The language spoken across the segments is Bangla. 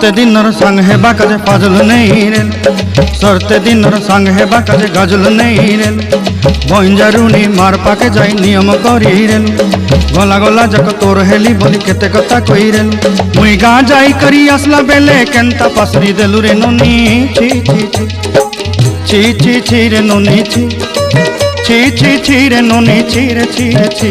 সরতে দিনর সঙ্গ হেবা কাজে ফাজল নেই রে। সরতে দিনর সঙ্গ হেবা কাজে গজল নেই রে। বঞ্জারুনি মার পাকে যাই নিয়ম করি রে। গলা গলা যাক তোর হেলি বলি কেতে কথা কই রে। মুই গা যাই করি আসলা বেলে কেনতা পাসরি দেলু রে ননি ছি ছি। ছি ছি ছি রে ননি, ছি। ছি ছি ছি রে ননি, ছি রে ছি রে, ছি।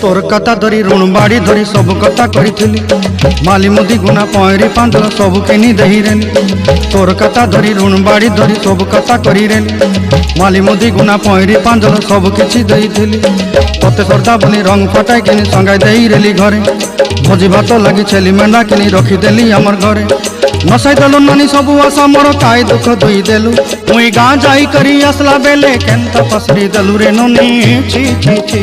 তোর কথা ধরি ঋণ বাড়ি ধরি সব কথা করিছিলি মালি মুদি গুনা পয়রি পাঁচল সব কিনি দেহি রেলি তোর কথা ধরি ঋণ বাড়ি ধরি সব কথা করি রেলি মালি মুদি গুনা পয়রি পাঁচল সব কিছু দেইছিলি তোতে শ্রদ্ধা বলি রং ফটাই কিনি সঙ্গাই দেই রেলি ঘরে ভোজি ভাত লাগি ছেলি মেন্ডা কিনি রখি দেলি আমার ঘরে নসাই দেলু নানি সবু আশা মোর কাই দুঃখ দুই দেলু মুই গাঁ যাই করি আসলা বেলে কেনতা পসরি দেলু রে ননি ছি ছি ছি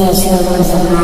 রে ছি DJ Showroom Zamani.